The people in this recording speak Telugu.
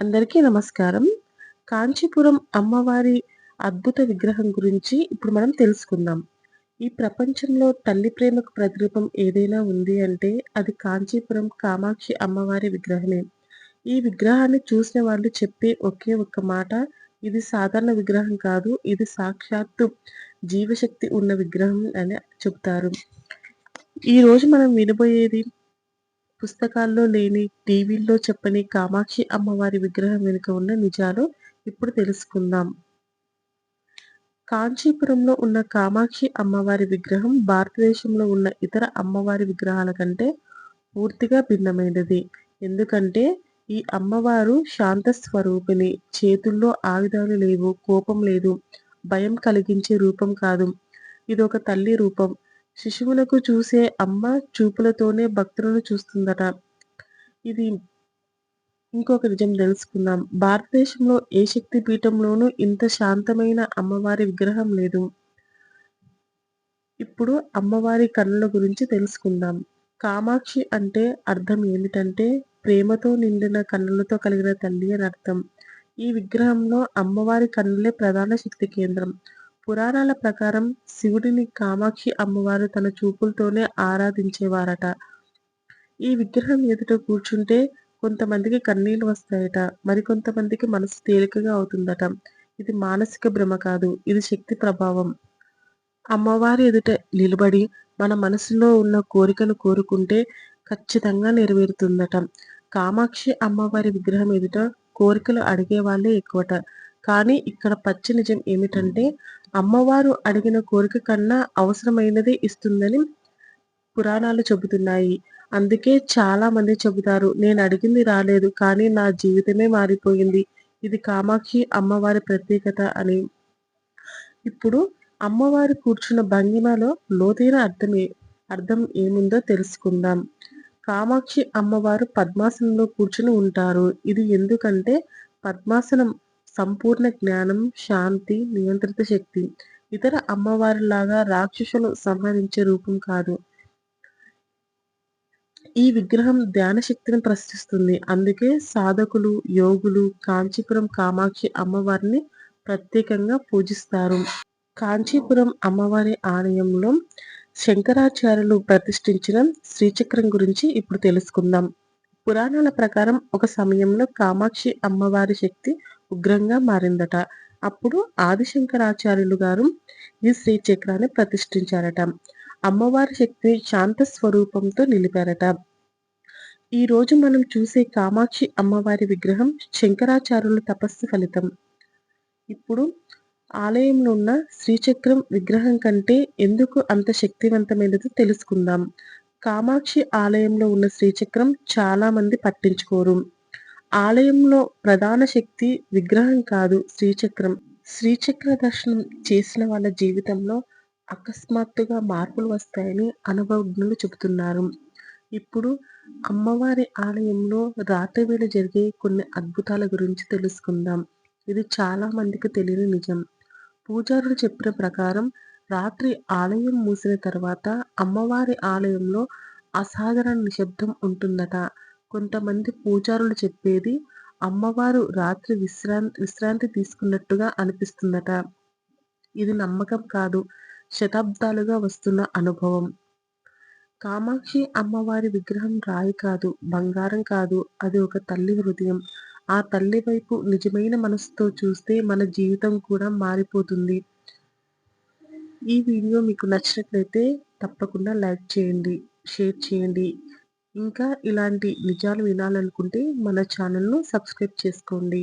అందరికీ నమస్కారం. కాంచీపురం అమ్మవారి అద్భుత విగ్రహం గురించి ఇప్పుడు మనం తెలుసుకుందాం. ఈ ప్రపంచంలో తల్లి ప్రేమకు ప్రతిరూపం ఏదైనా ఉంది అంటే అది కాంచీపురం కామాక్షి అమ్మవారి విగ్రహమే. ఈ విగ్రహాన్ని చూసిన వాళ్ళు చెప్పే ఒకే ఒక్క మాట ఇది సాధారణ విగ్రహం కాదు. ఇది సాక్షాత్తు జీవశక్తి ఉన్న విగ్రహం అని చెబుతారు. ఈరోజు మనం వినబోయేది పుస్తకాల్లో లేని, టీవీల్లో చెప్పని కామాక్షి అమ్మవారి విగ్రహం వెనుక ఉన్న నిజాలు ఇప్పుడు తెలుసుకుందాం. కాంచీపురంలో ఉన్న కామాక్షి అమ్మవారి విగ్రహం భారతదేశంలో ఉన్న ఇతర అమ్మవారి విగ్రహాల కంటే పూర్తిగా భిన్నమైనది. ఎందుకంటే ఈ అమ్మవారు శాంత స్వరూపిణి. చేతుల్లో ఆయుధాలు లేవు, కోపం లేదు, భయం కలిగించే రూపం కాదు. ఇది ఒక తల్లి రూపం. శిశువులకు చూసే అమ్మ చూపులతోనే భక్తులను చూస్తుందట. ఇది ఇంకొక నిజం తెలుసుకుందాం. భారతదేశంలో ఏ శక్తి పీఠంలోనూ ఇంత శాంతమైన అమ్మవారి విగ్రహం లేదు. ఇప్పుడు అమ్మవారి కన్నుల గురించి తెలుసుకుందాం. కామాక్షి అంటే అర్థం ఏమిటంటే ప్రేమతో నిండిన కన్నులతో కలిగిన తల్లి అని అర్థం. ఈ విగ్రహంలో అమ్మవారి కన్నులే ప్రధాన శక్తి కేంద్రం. పురాణాల ప్రకారం శివుడిని కామాక్షి అమ్మవారు తన చూపులతోనే ఆరాధించేవారట. ఈ విగ్రహం ఎదుట కూర్చుంటే కొంతమందికి కన్నీళ్ళు వస్తాయట. మరికొంతమందికి మనసు తేలికగా అవుతుందట. ఇది మానసిక భ్రమ కాదు. ఇది శక్తి ప్రభావం. అమ్మవారి ఎదుట నిలబడి మన మనసులో ఉన్న కోరికను కోరుకుంటే ఖచ్చితంగా నెరవేరుతుందట. కామాక్షి అమ్మవారి విగ్రహం ఎదుట కోరికలు అడిగే వాళ్ళే ఎక్కువట. కానీ ఇక్కడ పచ్చి నిజం ఏమిటంటే అమ్మవారు అడిగిన కోరిక కన్నా అవసరమైనదే ఇస్తుందని పురాణాలు చెబుతున్నాయి. అందుకే చాలా మంది చెబుతారు నేను అడిగింది రాలేదు కానీ నా జీవితమే మారిపోయింది. ఇది కామాక్షి అమ్మవారి ప్రత్యేకత అని. ఇప్పుడు అమ్మవారు కూర్చున్న భంగిమలో లోతైన అర్థమే అర్థం ఏముందో తెలుసుకుందాం. కామాక్షి అమ్మవారు పద్మాసనంలో కూర్చుని ఉంటారు. ఇది ఎందుకంటే పద్మాసనం సంపూర్ణ జ్ఞానం, శాంతి, నియంత్రిత శక్తి. ఇతర అమ్మవారిలాగా రాక్షసులు సంహరించే రూపం కాదు. ఈ విగ్రహం ధ్యాన శక్తిని ప్రశ్నిస్తుంది అందుకే సాధకులు, యోగులు కాంచీపురం కామాక్షి అమ్మవారిని ప్రత్యేకంగా పూజిస్తారు. కాంచీపురం అమ్మవారి ఆలయంలో శంకరాచార్యులు ప్రతిష్ఠించిన శ్రీచక్రం గురించి ఇప్పుడు తెలుసుకుందాం. పురాణాల ప్రకారం ఒక సమయంలో కామాక్షి అమ్మవారి శక్తి ఉగ్రంగా మారిందట. అప్పుడు ఆదిశంకరాచార్యులు గారు ఈ శ్రీచక్రాన్ని ప్రతిష్ఠించారట. అమ్మవారి శక్తిని శాంత స్వరూపంతో నిలిపారట. ఈ రోజు మనం చూసే కామాక్షి అమ్మవారి విగ్రహం శంకరాచార్యుల తపస్సు ఫలితం. ఇప్పుడు ఆలయంలో ఉన్న శ్రీచక్రం విగ్రహం కంటే ఎందుకు అంత శక్తివంతమైనదో తెలుసుకుందాం. కామాక్షి ఆలయంలో ఉన్న శ్రీచక్రం చాలా మంది పట్టించుకోరు. ఆలయంలో ప్రధాన శక్తి విగ్రహం కాదు శ్రీచక్రం. శ్రీచక్ర దర్శనం చేసిన వాళ్ళ జీవితంలో అకస్మాత్తుగా మార్పులు వస్తాయని అనుభవజ్ఞులు చెబుతున్నారు. ఇప్పుడు అమ్మవారి ఆలయంలో రాత్రివేళ జరిగే కొన్ని అద్భుతాల గురించి తెలుసుకుందాం. ఇది చాలా మందికి తెలియని నిజం. పూజారులు చెప్పిన ప్రకారం రాత్రి ఆలయం మూసిన తర్వాత అమ్మవారి ఆలయంలో అసాధారణ నిశ్శబ్దం ఉంటుందట. కొంతమంది పూజారులు చెప్పేది అమ్మవారు రాత్రి విశ్రాం విశ్రాంతి తీసుకున్నట్టుగా అనిపిస్తుందట. ఇది నమ్మకం కాదు శతాబ్దాలుగా వస్తున్న అనుభవం. కామాక్షి అమ్మవారి విగ్రహం రాయి కాదు, బంగారం కాదు. అది ఒక తల్లి హృదయం. ఆ తల్లి వైపు నిజమైన మనసుతో చూస్తే మన జీవితం కూడా మారిపోతుంది. ఈ వీడియో మీకు నచ్చినట్లయితే తప్పకుండా లైక్ చేయండి, షేర్ చేయండి. ఇంకా ఇలాంటి నిజాలు వినాలనుకుంటే మన ఛానల్‌ను సబ్స్క్రైబ్ చేసుకోండి.